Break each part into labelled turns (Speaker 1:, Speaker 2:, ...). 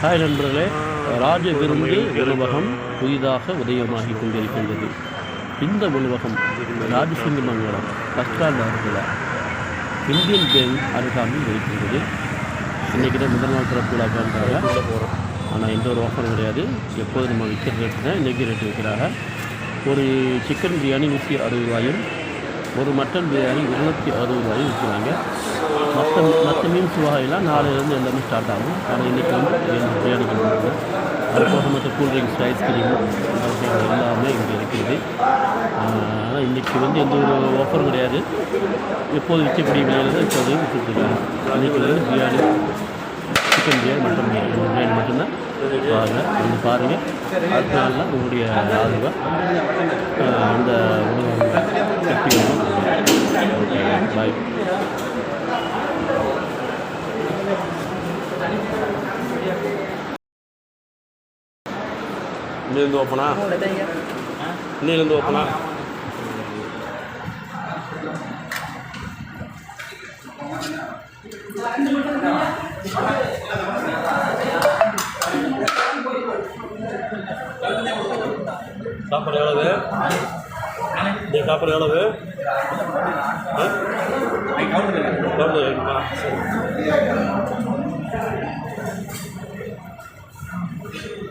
Speaker 1: Hi நண்பர்களே ராஜ விருந்து உணவகம் புதிதாக உதயமாகி கொண்டிருக்கின்றது. இந்த உணவகம் ராஜசிங்க மங்கலம் பஸ்டாண்ட் அருகில் இந்தியன் பேங்க் அருகாமையில் இருக்கின்றது. இன்றைக்கி தான் முதல் நாள் திறப்பு விழா ஆனால் எந்த ஒரு ஆஃபரும் கிடையாது. எப்போது நம்ம விற்கிற ரேட்டு தான் இன்றைக்கி ரேட்டு விற்கிறாங்க ஒரு சிக்கன் பிரியாணி நூற்றி அறுபது ரூபாயும் ஒரு மட்டன் பிரியாணி இருநூற்றி அறுபது ரூபாயும் விற்கிறாங்க. மற்ற மற்ற மீன்ஸ் வகையெல்லாம் நாளையிலேருந்து எல்லாமே ஸ்டார்ட் ஆகும். ஆனால் இன்றைக்கி வந்து பிரியாணி பண்ணுவாங்க கொண்டு அது போக மற்ற கூல்ட்ரிங்க்ஸ் ஐஸ்கிரீம் அந்த எல்லாமே இங்கே இருக்குது. ஆனால் இன்றைக்கி வந்து எந்த ஒரு ஆஃபரும் கிடையாது. எப்போது விற்கக்கூடிய விலையில் தான் இப்போதையும் விற்றுட்ருக்காங்க இன்றைக்கி வந்து பிரியாணி சிக்கன் பிரியாணி மட்டன் பிரியாணி. பிரியாணி மட்டும்தான். பாருங்கள் வந்து பாருங்கள் அடுத்த நாளில் உங்களுடைய ஆதரவை அந்த உணவு பாய் இன்னிலிருந்து ஓப்பனா இன்னிலிருந்து ஓப்பனா சாப்பாடு எவ்வளவு? இந்த சாப்பாடு எவ்வளவு? சரி.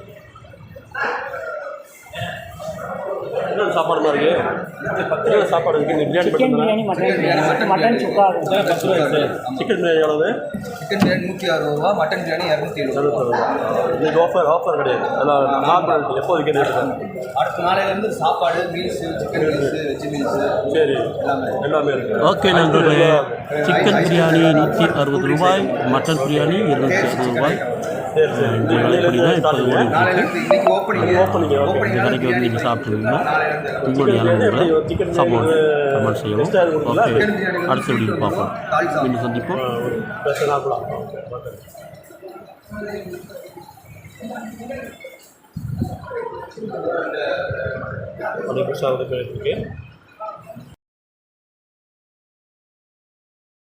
Speaker 1: சாப்பாடுமா இருக்கு. என்ன சாப்பாடு இருக்கு. இந்த biryani
Speaker 2: chicken? Biryani mutton mutton sukka
Speaker 1: sir, பத்து ரூபாய் சார் சிக்கன் பிரியாணி எவ்வளவு?
Speaker 3: சிக்கன் பிரியாணி நூற்றி அறுபது ரூபா மட்டன் பிரியாணி இரநூத்தி எழுபது ரூபா.
Speaker 1: இன்னைக்கு ஆஃபர் ஆஃபர் கிடையாது. அதான் நார்மல் எப்போது கேட்டு
Speaker 3: அடுத்த நாளையிலேருந்து சாப்பாடு meals chicken meals veg meals
Speaker 1: சரி.
Speaker 3: எல்லாமே
Speaker 1: எல்லாமே இருக்கு. ஓகே நண்பர்களே சிக்கன் பிரியாணி நூற்றி அறுபது ரூபாய் மட்டன் பிரியாணி இருநூற்றி அறுபது ரூபாய்.
Speaker 3: நாளையிலேருந்து இன்னைக்கு ஓப்பனிங்
Speaker 1: Opening, okay. இந்த கடைக்கு வந்து நீங்கள் சாப்பிட்டுருவீங்க உங்களுடைய அனுபவங்களை சப்போர்ட் கமெண்ட் செய்யவும் ஓகே. அடுத்த வீடியோ பார்ப்போம். மீண்டும் சந்திப்போம். பழைய புதுசாக இருக்கு.